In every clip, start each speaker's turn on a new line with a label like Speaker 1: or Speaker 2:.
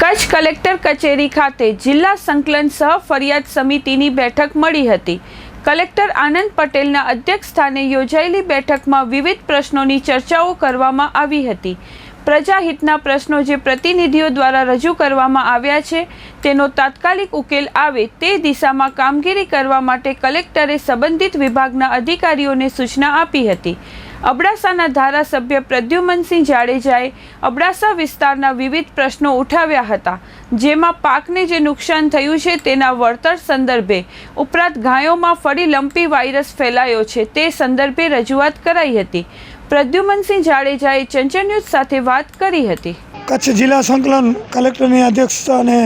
Speaker 1: Kutch collector કચેરી ખાતે જિલ્લા સંકલન સહ ફરિયાદ સમિતિની બેઠક મળી હતી. કલેક્ટર આનંદ પટેલના અધ્યક્ષ સ્થાને યોજાયેલી બેઠકમાં વિવિધ પ્રશ્નોની ચર્ચાઓ કરવામાં આવી હતી. પ્રજાહિતના પ્રશ્નો જે પ્રતિનિધિઓ દ્વારા રજૂ કરવામાં આવ્યા છે, તેનો તાત્કાલિક ઉકેલ આવે તે દિશામાં કામગીરી કરવા માટે કલેક્ટરે સંબંધિત વિભાગના અધિકારીઓને સૂચના આપી હતી. અબડાસાના ધારાસભ્ય પ્રદ્યુમનસિંહ જાડેજાએ અબડાસા વિસ્તારના વિવિધ પ્રશ્નો ઉઠાવ્યા હતા, જેમાં પાકને જે નુકસાન થયું છે તેના વળતર સંદર્ભે ઉપરાંત ગાયોમાં ફરી લંપી વાયરસ ફેલાયો છે તે સંદર્ભે રજૂઆત કરાઈ હતી. પ્રદ્યુમનસિંહ જાડેજાએ ચંચળ ન્યૂઝ સાથે વાત કરી હતી.
Speaker 2: કચ્છ જિલ્લા સંકલન કલેક્ટરની અધ્યક્ષતાને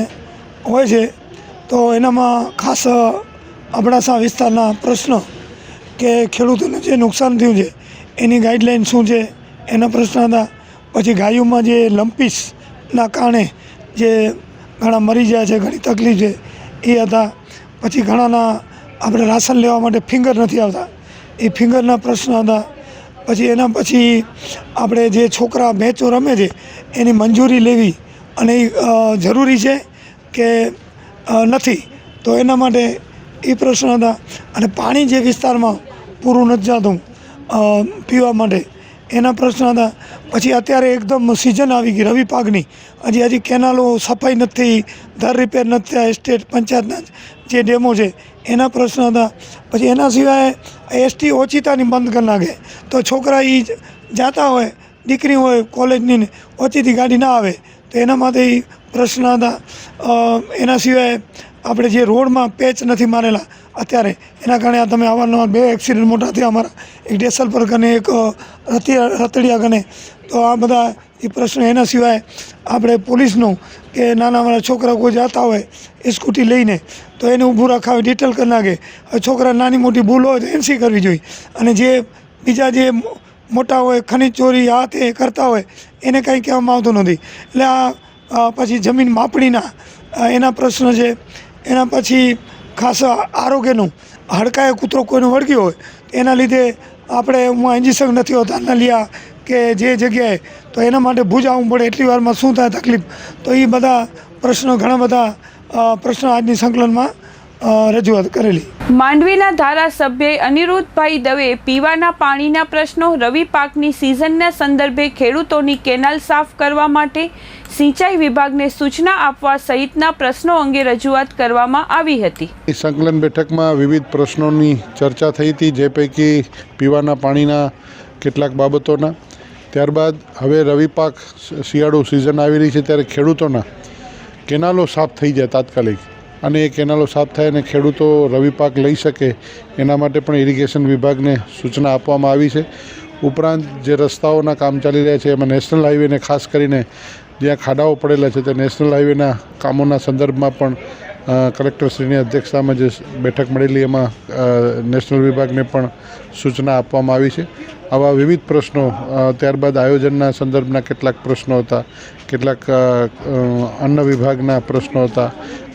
Speaker 2: હોય છે, તો એનામાં ખાસ અબડાસા વિસ્તારના પ્રશ્નો કે ખેડૂતોને જે નુકસાન થયું છે, એની ગાઈડલાઇન શું છે? એના પ્રશ્ન હતા. પછી ગાયોમાં જે લંપીસના કારણે જે ઘણા મરી જાય છે, ઘણી તકલીફ છે, એ હતા. પછી ઘણાના આપણે રાશન લેવા માટે ફિંગર નથી આવતા. એ ફિંગરના પ્રશ્ન હતા. પછી એના પછી આપણે જે છોકરા મેચો રમે છે, એની મંજૂરી લેવી અને એ જરૂરી છે કે નથી. તો એના માટે એ પ્રશ્ન હતા. અને પાણી જે વિસ્તારમાં પૂરું નથી જતું પીવા માટે, એના પ્રશ્ન હતા. પછી અત્યારે એકદમ સિઝન આવી ગઈ, રવિ પાકની. હજી હજી કેનાલો સફાઈ નથી દર રિપેર નથી થયા એસ્ટેટ પંચાયતના જે ડેમો છે, એના પ્રશ્ન હતા. પછી એના સિવાય એસટી ઓચિતાની બંધ કરી નાખે. તો છોકરા એ જાતા હોય, દીકરી હોય, કોલેજની ઓચિતી ગાડી ના આવે, તો એના માટે પ્રશ્ન હતા. એના સિવાય આપણે જે રોડમાં પેચ નથી મારેલા અત્યારે, એના કારણે આ તમે અવારનવાર બે એક્સિડન્ટ મોટા થયા અમારા. એક ડેસલ પર કને એક રતડિયા કને તો આ બધા એ પ્રશ્ન એના સિવાય આપણે પોલીસનું કે નાના નાના છોકરા કોઈ જતા હોય, એ સ્કૂટી લઈને, તો એને ઊભું રાખાવે ડિટેલ કરી નાખે. છોકરા નાની મોટી ભૂલ હોય તો એનસી કરવી જોઈએ. અને જે બીજા જે મોટા હોય, ખનીજ ચોરી, આ તે કરતા હોય, એને કંઈ કહેવામાં આવતું નથી. એટલે આ પછી જમીન માપણીના એના પ્રશ્ન છે. એના પછી ખાસ આરોગ્યનું હાડકાએ કૂતરો કોઈનું વળગ્યો હોય, એના લીધે આપણે હું ઇન્જેક્શન નથી હોતા નલિયા કે જે જગ્યાએ, તો એના માટે ભુજ આવવું પડે. એટલી વારમાં શું થાય તકલીફ? તો એ બધા પ્રશ્નો, ઘણા બધા પ્રશ્નો આજની સંકલનમાં રજૂઆત કરેલી.
Speaker 1: માંડવીના ધારાસભ્ય અનિરુદ્ધભાઈ દવે પીવાના પાણીના પ્રશ્નો રવિ પાકની સિઝનના સંદર્ભે ખેડૂતોની કેનાલ સાફ કરવા માટે સિંચાઈ વિભાગને સૂચના આપવા સહિતના પ્રશ્નો અંગે રજૂઆત કરવામાં આવી હતી.
Speaker 3: સંકલન બેઠકમાં વિવિધ પ્રશ્નોની ચર્ચા થઈ હતી જે પૈકી પીવાના પાણીના કેટલાક બાબતોના. ત્યારબાદ હવે રવિ પાક શિયાળુ સિઝન આવી રહી છે ત્યારે ખેડૂતોના કેનાલો સાફ થઈ જાય તાત્કાલિક. અને એ કેનાલો સાફ થાય અને ખેડૂતો રવિ પાક લઈ શકે, એના માટે પણ ઇરિગેશન વિભાગને સૂચના આપવામાં આવી છે. ઉપરાંત જે રસ્તાઓના કામ ચાલી રહ્યા છે, એમાં નેશનલ હાઈવેને ખાસ કરીને જ્યાં ખાડાઓ પડેલા છે, તે નેશનલ હાઈવેના કામોના સંદર્ભમાં પણ કલેક્ટરશ્રીની અધ્યક્ષતામાં જે બેઠક મળેલી, એમાં નેશનલ વિભાગને પણ સૂચના આપવામાં આવી છે. આવા વિવિધ પ્રશ્નો ત્યારબાદ આયોજનના સંદર્ભના કેટલાક પ્રશ્નો હતા, કેટલાક અન્ન વિભાગના પ્રશ્નો હતા.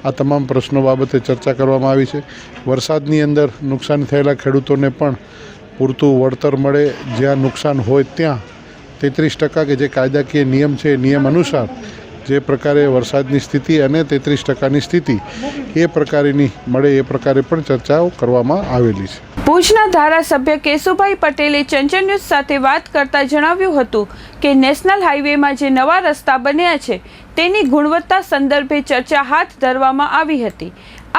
Speaker 3: આ તમામ પ્રશ્નો બાબતે ચર્ચા કરવામાં આવી છે. વરસાદની અંદર નુકસાન થયેલા ખેડૂતોને પણ પૂરતું વળતર મળે. જ્યાં નુકસાન હોય ત્યાં તેત્રીસ ટકા કે જે કાયદાકીય નિયમ છે નિયમ અનુસાર જે પ્રકારે વરસાદની સ્થિતિ અને તેત્રીસ ટકાની સ્થિતિ એ પ્રકારેની મળે એ પ્રકારે પણ ચર્ચાઓ કરવામાં આવેલી છે.
Speaker 1: ભુજના ધારાસભ્ય કેશુભાઈ પટેલે ચંચળ ન્યૂઝ સાથે વાત કરતા જણાવ્યું હતું કે નેશનલ હાઈવેમાં જે નવા રસ્તા બન્યા છે, તેની ગુણવત્તા સંદર્ભે ચર્ચા હાથ ધરવામાં આવી હતી.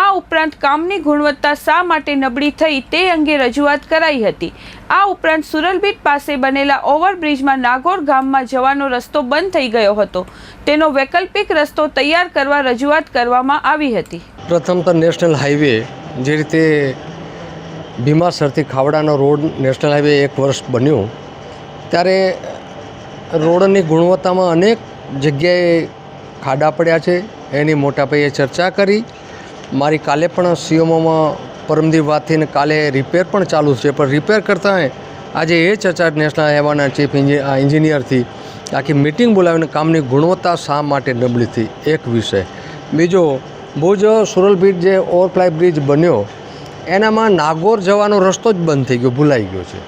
Speaker 1: આ ઉપરાંત કામની ગુણવત્તા શા માટે નબળી થઈ તે અંગે રજૂઆત કરાઈ હતી. આ ઉપરાંત સુરલબીટ પાસે બનેલા ઓવરબ્રિજમાં નાગોર ગામમાં જવાનો રસ્તો બંધ થઈ ગયો હતો. તેનો વૈકલ્પિક રસ્તો તૈયાર કરવા રજૂઆત કરવામાં આવી હતી.
Speaker 4: પ્રથમ તો નેશનલ હાઈવે જે રીતે ભીમાસરથી ખાવડાનો રોડ નેશનલ હાઈવે એક વર્ષ બન્યો. ત્યારે રોડની ગુણવત્તામાં અનેક જગ્યાએ ખાડા પડ્યા છે. એની મોટા પાયે ચર્ચા કરી. મારી કાલે પણ સીએમઓમાં પરમદી વાત કાલે રિપેર પણ ચાલુ છે. પણ રિપેર કરતાં આજે એ ચર્ચા નેશનલ હાઈવાના ચીફ એન્જિનિયરથી આખી મિટિંગ બોલાવીને કામની ગુણવત્તા શા માટે નબળી થઈ? એક વિષય. બીજો, ભુજ બ્રિજ જે ઓવરફ્લાય બ્રિજ બન્યો એનામાં નાગોર જવાનો રસ્તો જ બંધ થઈ ગયો, ભૂલાઈ ગયો છે.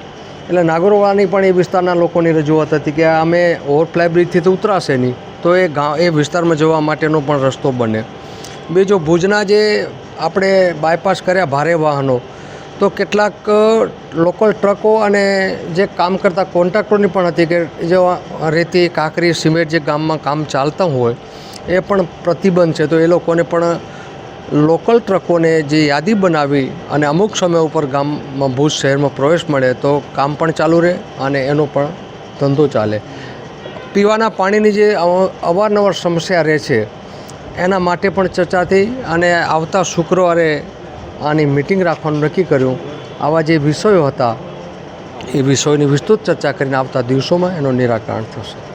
Speaker 4: એટલે નાગોરવાળાની પણ એ વિસ્તારના લોકોની રજૂઆત હતી કે અમે ઓવરફ્લાય બ્રિજથી તો ઉતરાશે નહીં, તો એ ગામ, એ વિસ્તારમાં જવા માટેનો પણ રસ્તો બને. બીજો ભુજના જે આપણે બાયપાસ કર્યા ભારે વાહનો, તો કેટલાક લોકલ ટ્રકો અને જે કામ કરતા કોન્ટ્રાક્ટરોની પણ હતી કે જે રેતી, કાંકરી, સિમેન્ટ જે ગામમાં કામ ચાલતા હોય, એ પણ પ્રતિબંધ છે. તો એ લોકોને પણ લોકલ ટ્રકોને જે યાદી બનાવી અને અમુક સમય ઉપર ગામમાં ભુજ શહેરમાં પ્રવેશ મળે તો કામ પણ ચાલુ રહે અને એનો પણ ધંધો ચાલે. પીવાના પાણીની જે અવારનવાર સમસ્યા રહે છે, એના માટે પણ ચર્ચા થઈ અને આવતા શુક્રવારે આની મિટિંગ રાખવાનું નક્કી કર્યું. આવા જે વિષયો હતા, એ વિષયોની વિસ્તૃત ચર્ચા કરીને આવતા દિવસોમાં એનું નિરાકરણ થશે.